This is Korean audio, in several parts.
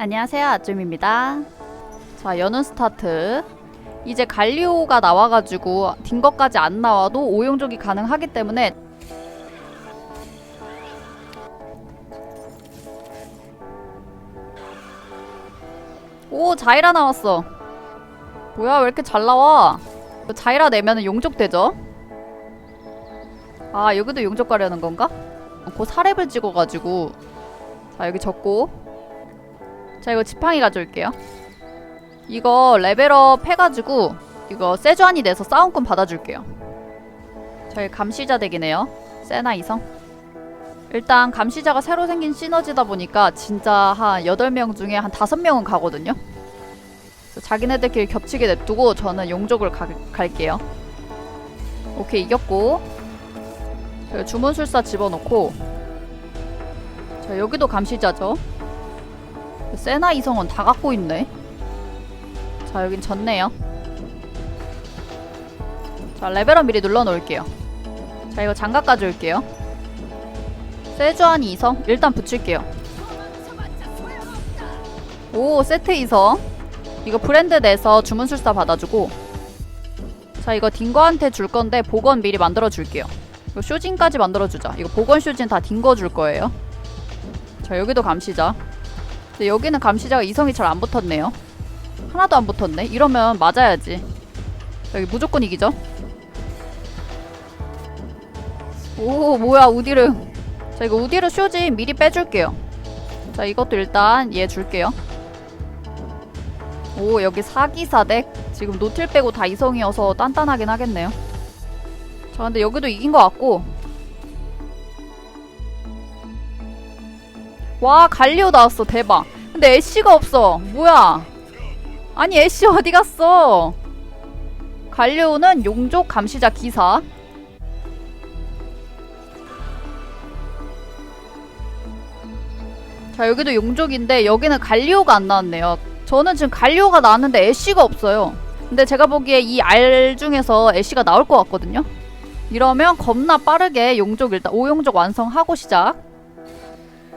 안녕하세요 아줌입니다. 자 여는 스타트. 이제 갈리오가 나와가지고 딘 것까지 안 나와도 오용족이 가능하기 때문에 오 자이라 나왔어. 뭐야 왜 이렇게 잘 나와? 자이라 내면은 용족 되죠? 아 여기도 용족 가려는 건가? 그 사렙을 찍어가지고. 자 여기 적고 자 이거 지팡이 가져올게요. 이거 레벨업 해가지고 이거 세주안이 돼서 싸움꾼 받아줄게요. 저희 감시자 덱이네요. 세나 이성. 일단 감시자가 새로 생긴 시너지다 보니까 진짜 한 8명 중에 한 5명은 가거든요. 자기네들끼리 겹치게 냅두고 저는 용족을 가, 갈게요. 오케이 이겼고. 자, 주문술사 집어넣고. 자 여기도 감시자죠 세나 이성은 다 갖고 있네. 자, 여긴 졌네요. 자, 레벨업 미리 눌러 놓을게요. 자, 이거 장갑 가져올게요. 세주안 이성 일단 붙일게요. 오, 세트 이성. 이거 브랜드 내서 주문술사 받아주고. 자, 이거 딩거한테 줄 건데 복원 미리 만들어 줄게요. 이거 쇼진까지 만들어 주자. 이거 복원 쇼진 다 딩거 줄 거예요. 자, 여기도 감시자. 근데 여기는 감시자가 이성이 잘 안 붙었네요. 하나도 안 붙었네. 이러면 맞아야지. 여기 무조건 이기죠. 오 뭐야 우디르. 자 이거 우디르 쇼진 미리 빼줄게요. 자 이것도 일단 얘 줄게요. 오 여기 사기사 덱. 지금 노틸 빼고 다 이성이어서 단단하긴 하겠네요. 자 근데 여기도 이긴 것 같고 와 갈리오 나왔어. 대박. 근데 애쉬가 없어. 뭐야? 아니 애쉬 어디 갔어? 갈리오는 용족 감시자 기사. 자 여기도 용족인데 여기는 갈리오가 안 나왔네요. 저는 지금 갈리오가 나왔는데 애쉬가 없어요. 근데 제가 보기에 이 알 중에서 애쉬가 나올 것 같거든요. 이러면 겁나 빠르게 용족 일단 5용족 완성하고 시작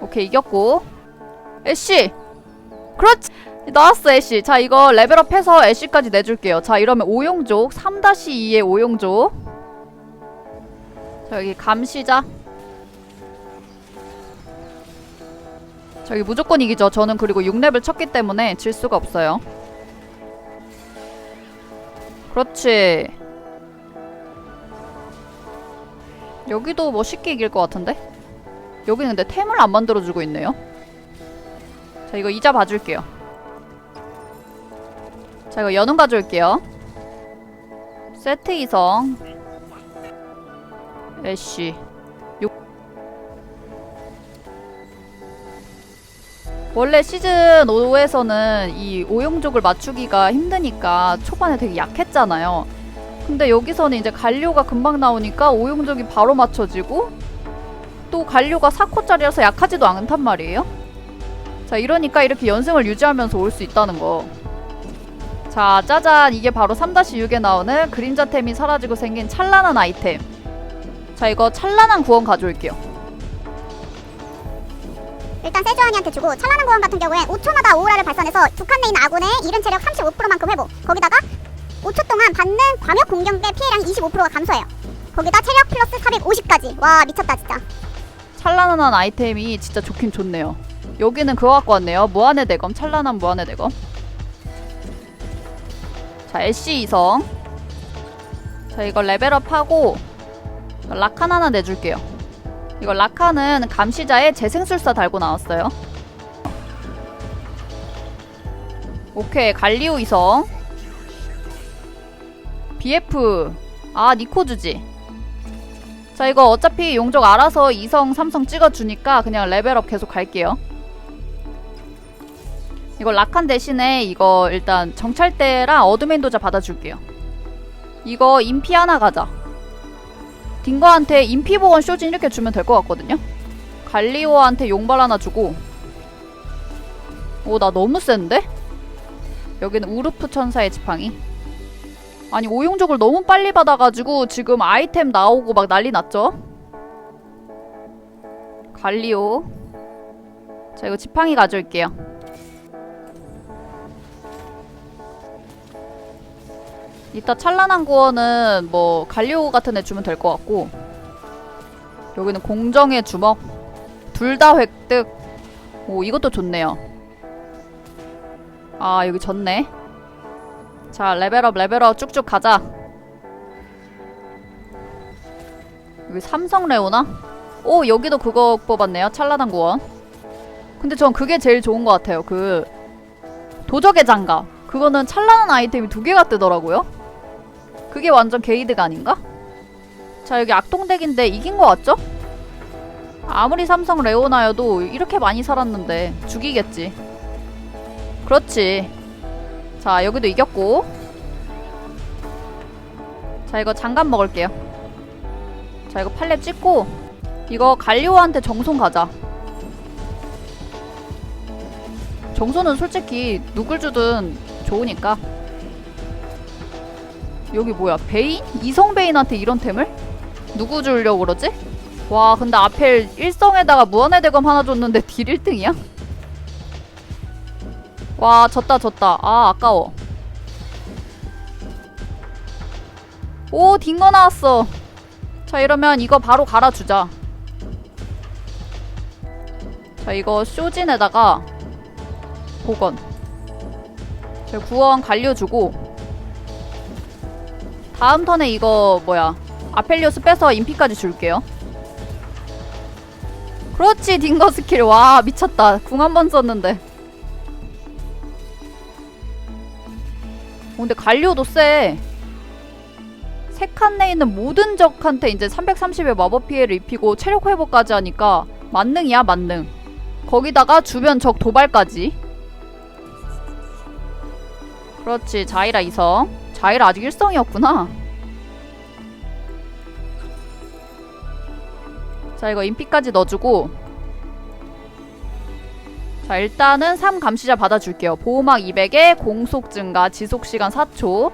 오케이 이겼고. 애쉬! 그렇지! 나왔어 애쉬. 자 이거 레벨업 해서 애쉬까지 내줄게요. 자 이러면 오용족 3-2의 오용족. 자 여기 감시자. 저기 무조건 이기죠. 저는 그리고 6렙을 쳤기 때문에 질 수가 없어요. 그렇지. 여기도 뭐 쉽게 이길 것 같은데 여기는 근데 템을 안 만들어주고 있네요. 자 이거 이자 봐줄게요. 자 이거 연운 가져올게요. 세트 이성 요... 원래 시즌 5에서는 이 오용족을 맞추기가 힘드니까 초반에 되게 약했잖아요. 근데 여기서는 이제 갈료가 금방 나오니까 오용족이 바로 맞춰지고 또 갈료가 4코짜리라서 약하지도 않단 말이에요. 자 이러니까 이렇게 연승을 유지하면서 올 수 있다는 거. 자 짜잔 이게 바로 3-6에 나오는 그림자템이 사라지고 생긴 찬란한 아이템. 자 이거 찬란한 구원 가져올게요. 일단 세주안이한테 주고 찬란한 고원 같은 경우엔 5초마다 오라를 발산해서 두 칸내 있는 아군의 이른 체력 35%만큼 회복 거기다가 5초 동안 받는 광역 공격대 피해량이 25%가 감소해요 거기다 체력 플러스 450까지 와 미쳤다 진짜 찬란한 아이템이 진짜 좋긴 좋네요. 여기는 그거 갖고 왔네요. 무한의 대검, 찬란한 무한의 대검. 자, 애쉬 이성. 자, 이거 레벨업하고 라칸 하나 내줄게요. 이거 라칸은 감시자에 재생술사 달고 나왔어요. 오케이, 갈리오 이성. BF. 아, 니코 주지. 자 이거 어차피 용족 알아서 2성 3성 찍어주니까 그냥 레벨업 계속 갈게요. 이거 라칸 대신에 이거 일단 정찰대랑 어드맨도자 받아줄게요. 이거 인피 하나 가자. 딩거한테 인피 보건 쇼진 이렇게 주면 될 것 같거든요. 갈리오한테 용발 하나 주고. 오 나 너무 센데? 여기는 우르프 천사의 지팡이 아니 오용족을 너무 빨리 받아가지고 지금 아이템 나오고 막 난리 났죠? 갈리오 자 이거 지팡이 가져올게요. 이따 찬란한 구원은 뭐 갈리오 같은 애 주면 될 것 같고 여기는 공정의 주먹 둘 다 획득. 오 이것도 좋네요. 아 여기 졌네. 자 레벨업 레벨업 쭉쭉 가자. 여기 삼성 레오나? 오 여기도 그거 뽑았네요. 찬란한 구원. 근데 전 그게 제일 좋은 것 같아요. 그 도적의 장갑 그거는 찬란한 아이템이 두 개가 뜨더라고요. 그게 완전 게이드가 아닌가? 자 여기 악동덱인데 이긴 것 같죠? 아무리 삼성 레오나여도 이렇게 많이 살았는데 죽이겠지. 그렇지 자 여기도 이겼고 자 이거 장갑 먹을게요 자 이거 팔레 찍고 이거 갈리오한테 정손 가자 정손은 솔직히 누굴 주든 좋으니까 여기 뭐야 베인? 이성 베인한테 이런 템을? 누구 주려고 그러지? 와 근데 아펠 일성에다가 무한의 대검 하나 줬는데 딜 1등이야? 와 졌다 졌다. 아 아까워. 오 딩거 나왔어. 자 이러면 이거 바로 갈아주자. 자 이거 쇼진에다가 복원. 자 구원 갈려주고. 다음 턴에 이거 뭐야? 아펠리오스 빼서 인피까지 줄게요. 그렇지 딩거 스킬. 와 미쳤다. 궁 한 번 썼는데 근데 갈리오도 세 세칸 내에 있는 모든 적한테 이제 330의 마법 피해를 입히고 체력 회복까지 하니까 만능이야 만능. 거기다가 주변 적 도발까지. 그렇지 자이라 이성. 자이라 아직 일성이었구나. 자 이거 인피까지 넣어주고 자 일단은 3 감시자 받아줄게요. 보호막 200에 공속 증가 지속시간 4초.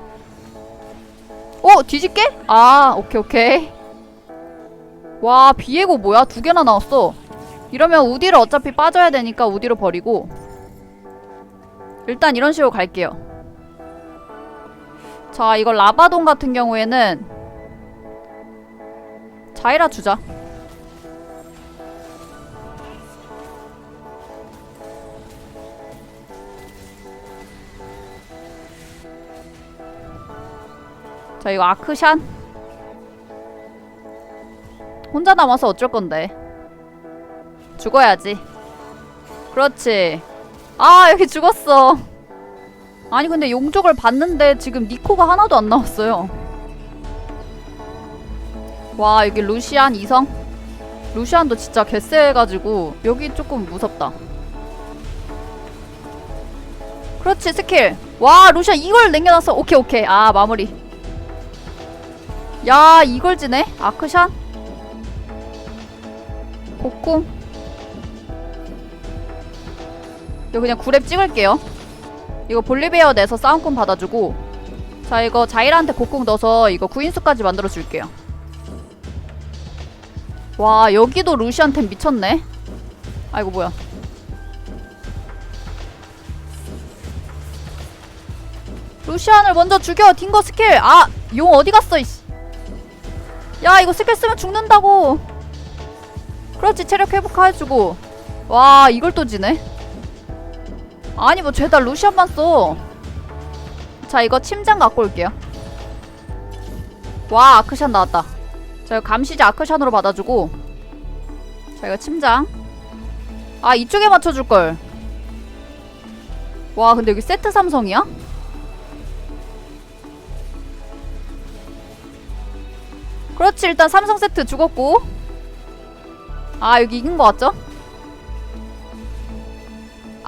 어 뒤집게? 아 오케이 오케이. 와 비에고 뭐야? 두 개나 나왔어. 이러면 우디를 어차피 빠져야 되니까 우디로 버리고. 일단 이런 식으로 갈게요. 자 이거 라바돈 같은 경우에는 자이라 주자 자 이거 아크샨? 혼자 남아서 어쩔 건데? 죽어야지. 그렇지. 아 여기 죽었어. 아니 근데 용족을 봤는데 지금 니코가 하나도 안 나왔어요. 와 여기 루시안 이성? 루시안도 진짜 개쎄해가지고 여기 조금 무섭다. 그렇지 스킬. 와 루시안 이걸 남겨놨어. 오케이 오케이. 아 마무리 야 이걸 지네? 아크샨 복궁 이거 그냥 구랩 찍을게요. 이거 볼리베어 내서 싸움꾼 받아주고 자 이거 자이라한테 곡궁 넣어서 이거 구인수까지 만들어 줄게요. 와 여기도 루시안템 미쳤네? 아이고 뭐야? 루시안을 먼저 죽여 딩거 스킬! 아용 어디 갔어 이씨 야 이거 스킬 쓰면 죽는다고 그렇지 체력 회복해주고 와 이걸 또 지네 아니 뭐 죄다 루시안만 써. 자 이거 침장 갖고 올게요. 와 아크샨 나왔다. 자 이거 감시자 아크샨으로 받아주고 자 이거 침장. 아 이쪽에 맞춰줄걸. 와 근데 여기 세트 삼성이야? 그렇지 일단 삼성 세트 죽었고 아 여기 이긴 거 같죠?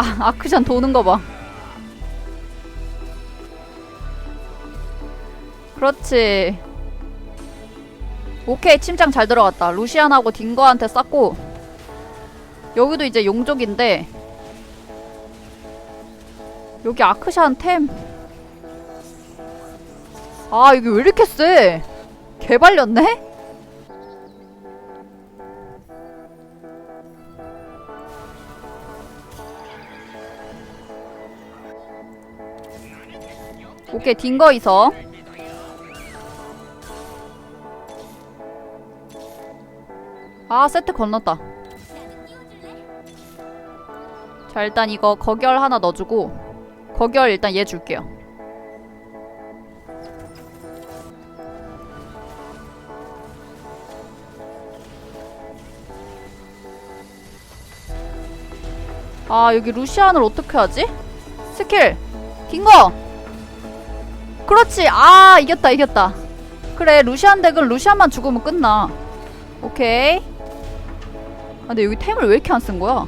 아, 아크샨 도는 거 봐. 그렇지. 오케이, 침장 잘 들어갔다. 루시안하고 딩거한테 쌌고. 여기도 이제 용족인데. 여기 아크샨 템. 아, 여기 왜 이렇게 세? 개발렸네? 오케이 딩거 있어. 아 세트 건넜다. 자 일단 이거 거결 하나 넣어주고 거결 일단 얘 줄게요. 아 여기 루시안을 어떻게 하지? 스킬. 긴거. 그렇지. 아 이겼다 이겼다. 그래 루시안 덱은 루시안만 죽으면 끝나. 오케이. 아, 근데 여기 템을 왜 이렇게 안 쓴 거야?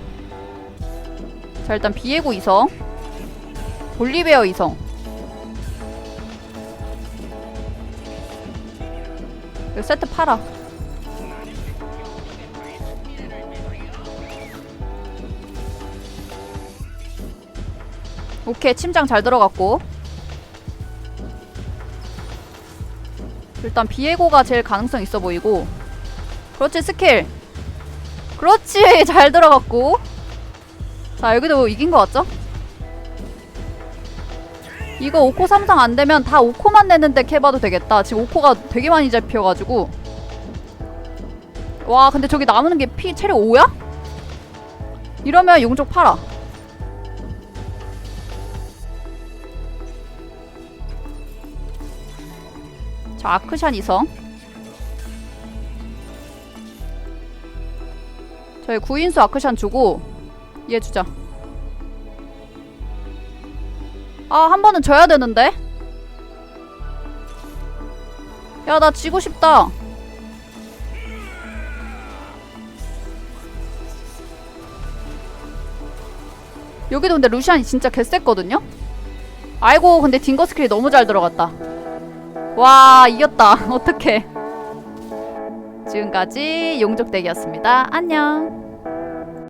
자 일단 비에고 이성. 볼리베어 이성. 이거 세트 팔아 오케이 침장 잘 들어갔고. 일단 비에고가 제일 가능성 있어 보이고. 그렇지 스킬. 그렇지 잘 들어갔고. 자 여기도 이긴 것 같죠? 이거 5코 3상 안되면 다 5코만 내는데 캐봐도 되겠다. 지금 5코가 되게 많이 잡혀가지고. 와 근데 저기 남는 게 피 체력 5야? 이러면 용족 팔아 자 아크샨 이성. 저희 구인수 아크샨 주고 얘 주자. 아 한 번은 져야 되는데? 야 나 지고 싶다. 여기도 근데 루시안이 진짜 개셌거든요? 아이고 근데 딩거 스킬이 너무 잘 들어갔다 와 이겼다. 어떡해. 지금까지 용족덱이었습니다. 안녕